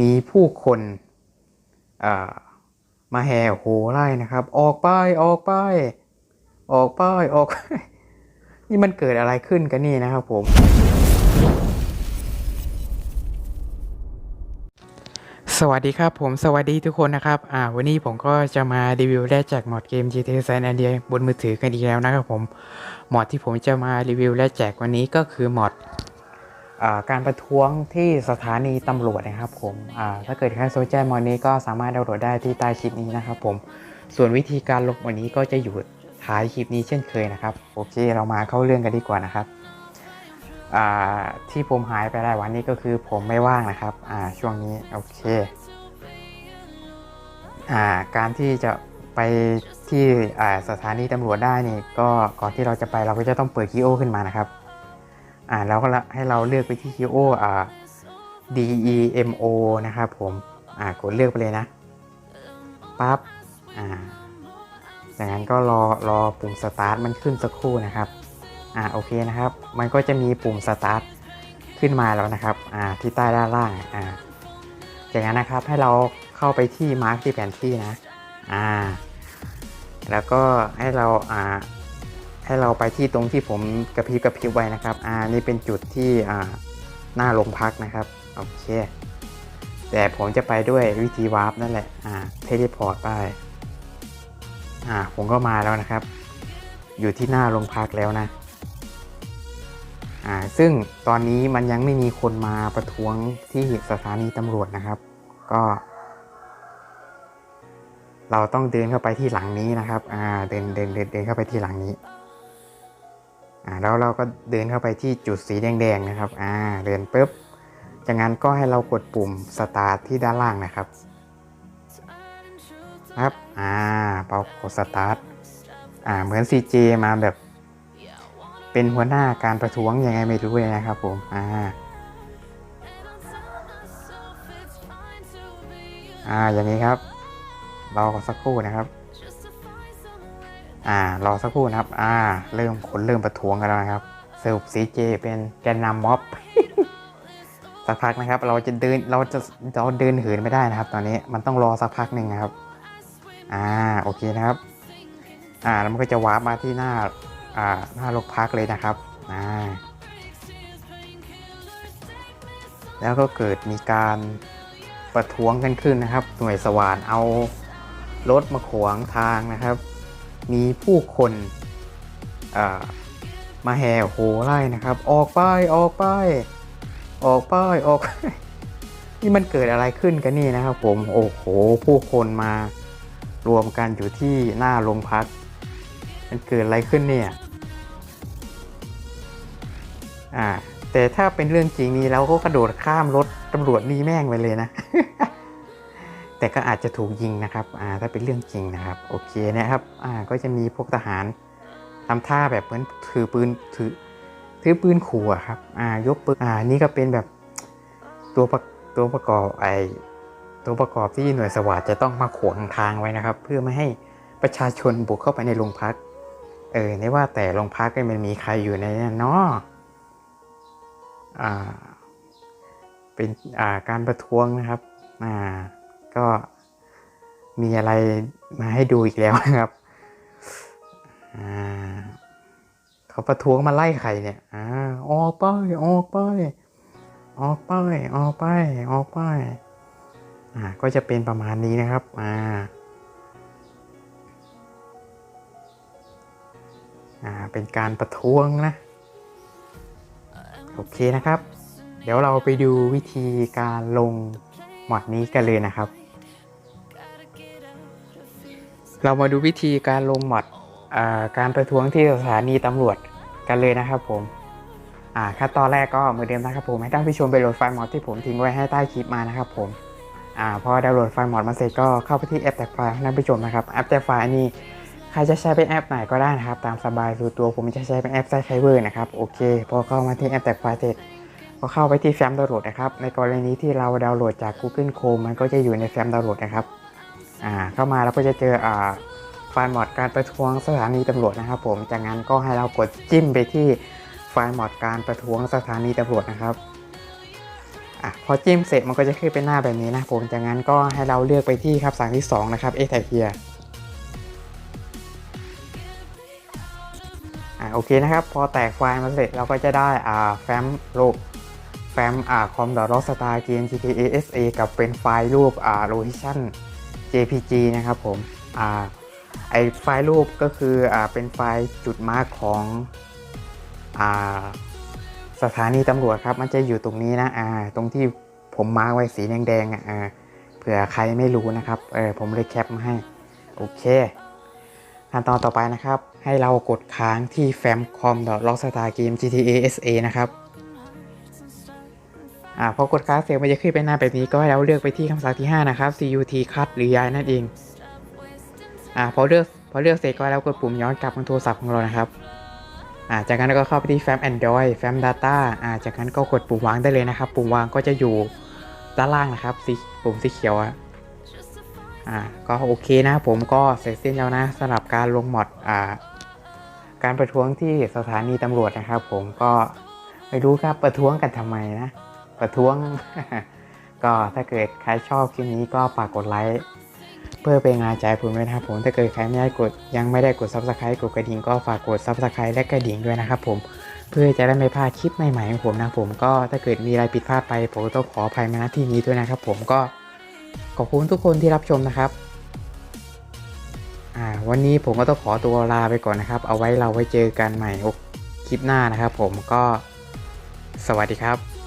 มีผู้คนมาแห่โหไล่นะครับ ออกไปออกไปออกไปออก นี่มันเกิดอะไรขึ้นกันนี่นะครับผม สวัสดีครับผมสวัสดีทุกคนนะครับ อ่า วันนี้ผมก็จะมารีวิวแรกจากมอดเกม GTA San Andreas บนมือถือกันอีกแล้วนะครับผมมอดที่ผมจะมารีวิวและแจกวันนี้ก็คือมอด การประท้วงที่สถานีตำรวจนะครับผมถ้าเกิดใครสนใจมอนี้ก็สามารถดาวน์โหลดได้ที่ใต้คลิปนี้นะครับผมส่วนวิธีการลงวันนี้ก็จะอยู่ท้ายคลิปนี้เช่นเคยนะครับโอเคเรามาเข้าเรื่องกันดีกว่านะครับที่ผมหายไปหลายวันนี้ก็คือผมไม่ว่างนะครับช่วงนี้โอเคอการที่จะไปที่สถานีตำรวจได้นี่ก็ก่อนที่เราจะไปเราก็จะต้องเปิดคีโอขึ้นมานะครับ อ่าแล้วก็ให้เราเลือกไปที่คีโออ่า D E M O นะครับผม อ่ากดเลือกไปเลยนะปั๊บอ่าจากนั้นก็รอรอปุ่มสตาร์ทมันขึ้นสักครู่นะครับอ่าโอเคนะครับ มันก็จะมีปุ่มสตาร์ทขึ้นมาแล้วนะครับอ่าที่ใต้ด้านล่างอ่าจากนั้นนะครับให้เราเข้าไปที่มาร์กที่แผนที่นะอ่าแล้วก็ให้เราอ่า ให้เราไปที่ตรงที่ผมกระพริบกระพริบไว้นะครับอ่านี่เป็นจุดที่อ่าหน้าโรงพักนะครับโอเค แต่ผมจะไปด้วยวิธีวาร์ปนั่นแหละอ่าเทเลพอร์ตไปอ่าผมก็มาแล้วนะครับ อยู่ที่หน้าโรงพักแล้วนะอ่าซึ่งตอนนี้มันยังไม่มีคนมาประท้วงที่สถานีตำรวจนะครับ ก็ เราต้องเดินเข้าไปที่หลังนี้นะครับอ่าเดินเดินเดินเดินเข้าไปที่หลังนี้ แล้วเราก็เดินเข้าไปที่จุดสีแดงๆนะครับอ่าเดินปุ๊บจากนั้นก็ให้เรากดปุ่มสตาร์ทที่ด้านล่างนะครับครับอ่าเปากดสตาร์ทอ่าเหมือน CJ มาแบบ เป็นหัวหน้าการประท้วงยังไงไม่รู้เลยนะครับผมอ่าอ่าอย่างนี้ครับรอสักครู่นะครับ อ่ารอสักครู่นะครับ อ่า เริ่มคนเริ่มประท้วงกันแล้วนะครับสรุป CJ เจเป็นแกนนำม็อบ สักพักนะครับ เราจะเดินเราจะเราเดินเหินไม่ได้นะครับ ตอนนี้มันต้องรอสักพักหนึ่งนะครับ อ่าโอเคนะครับ อ่าแล้วมันก็จะวาร์ปมาที่หน้าอ่าหน้าโรงพักเลยนะครับอ่าแล้วก็เกิดมีการประท้วงกันขึ้นนะครับ หน่วยสว่านเอารถมาขวางทางนะครับ มีผู้คนมาแห่โหไล่นะครับ ออกไปออกไปออกไปออกนี่มันเกิดอะไรขึ้นกันนี่นะครับ ผมโอ้โหผู้คนมารวมกันอยู่ที่หน้าโรงพัก มันเกิดอะไรขึ้นเนี่ยอ่าแต่ถ้าเป็นเรื่องจริงนี้เราก็กระโดดข้ามรถตำรวจนี่แม่งไปเลยนะ แต่ก็อาจจะถูกยิงนะครับอ่าถ้าเป็นเรื่องจริงนะครับ โอเคนะครับอ่าก็จะมีพวกทหารทำท่าแบบเหมือนถือปืนถือถือปืนขู่ครับอ่ายกปืนอ่านี่ก็เป็นแบบตัวประตัวประกอบไอตัวประกอบที่หน่วยสวัสดจะต้องมาขวางทางไว้นะครับ เพื่อไม่ให้ประชาชนบุกเข้าไปในโรงพักเออไม่ว่าแต่โรงพักมันมีใครอยู่ในนั้นเนาะอ่าเป็นอ่าการประท้วงนะครับอ่า มีอะไรมาให้ดูอีกแล้วนะครับอ่าเขาประท้วงมาไล่ใครเนี่ยอ่าออกไปออกไปออกไปออกไปออกไปอ่าก็จะเป็นประมาณนี้นะครับอ่าอ่าเป็นการประท้วงนะ โอเคนะครับ เดี๋ยวเราไปดูวิธีการลงหมอดนี้กันเลยนะครับ เรามาดูวิธีการลงหมอดการประท้วงที่สถานีตำรวจกันเลยนะครับผมขั้นตอนแรกก็เหมือนเดิมนะครับผมให้ท่านผู้ชมไปโหลดไฟล์มอดที่ผมทิ้งไว้ให้ใต้คลิปมานะครับผมอพอดาวน์โหลดไฟล์มอดมาเสร็จก็เข้าไปที่แอปแท็กไฟล์ท่านผู้ชมนะครับแอปแท็กไฟล์นี้ใครจะใช้เป็นแอปไหนก็ได้นะครับตามสบายส่วนตัวผมจะใช้เป็นแอปไซไคเวอร์นะครับโอเคพอเข้ามาที่แอปแท็กไฟล์เสร็จก็เข้าไปที่แฟ้มดาวน์โหลดนะครับในกรณีที่เราดาวน์โหลดจาก Google Chrome มันก็จะอยู่ในแฟ้มดาวน์โหลดนะครับ อ่าเข้ามาแล้วก็จะเจออ่าไฟล์มอดการประท้วงสถานีตำรวจนะครับผมจากนั้นก็ให้เรากดจิ้มไปที่ไฟล์มอดการประท้วงสถานีตำรวจนะครับอะพอจิ้มเสร็จมันก็จะขึ้นเป็นหน้าแบบนี้นะผมจากนั้นก็ให้เราเลือกไปที่คำสั่งที่ 2 นะครับ e x t r a here อะโอเคนะครับ พอแตกไฟล์มาเสร็จเราก็จะได้อ่าแฟ้มรูปแฟ้มอ่าคอมดอทล็อกสตาร์เกม GTA SA กับเป็นไฟล์รูปอ่าโลเคชั่น JPG นะครับผมอ่าไอไฟล์รูปก็คืออ่าเป็นไฟล์จุดมาร์กของอ่าสถานีตำรวจครับ มันจะอยู่ตรงนี้นะอ่าตรงที่ผมมาร์กไว้สีแดงๆอะอ่าเผื่อใครไม่รู้นะครับเออผมเลยแคปมาให้ โอเคขั้นตอนต่อไปนะครับ ให้เรากดค้างที่ famcom.lockstar game GTA SA นะครับ อ่าพอกดค้าเสร็จมันจะขึ้นเป็นหน้าแบบนี้ก็ให้เราเลือกไปที่คำสั่งที่ 5 นะครับ cut คัดหรือย้ายนั่นเองอ่าพอเลือกพอเลือกเสร็จก็ให้เรากดปุ่มย้อนกลับบนโทรศัพท์ของเรานะครับอ่าจากนั้นก็เข้าไปที่ fam android fam data อ่าจากนั้นก็กดปุ่มวางได้เลยนะครับ ปุ่มวางก็จะอยู่ด้านล่างนะครับสีปุ่มสีเขียวอะอ่าก็โอเคนะผมก็เสร็จสิ้นแล้วนะสำหรับการลงมอดอ่าการประท้วงที่สถานีตำรวจนะครับ ผมก็ไม่รู้ครับประท้วงกันทำไมนะ ประท้วง ก็ถ้าเกิดใครชอบคลิปนี้ก็ฝากกดไลค์เพื่อเป็นกำลังใจผมด้วยนะครับผมถ้าเกิดใครไม่ได้กดยังไม่ได้กด subscribe กดกระดิ่งก็ฝากกด subscribe และกระดิ่งด้วยนะครับผมเพื่อจะได้ไม่พลาดคลิปใหม่ๆของผมนะผมก็ถ้าเกิดมีอะไรผิดพลาดไปผมก็ต้องขออภัยมาณที่นี้ด้วยนะครับ ผมก็ขอบคุณทุกคนที่รับชมนะครับวันนี้ผมก็ต้องขอตัวลาไปก่อนนะครับ เอาไว้เราไว้เจอกันใหม่คลิปหน้านะครับ ผมก็สวัสดีครับ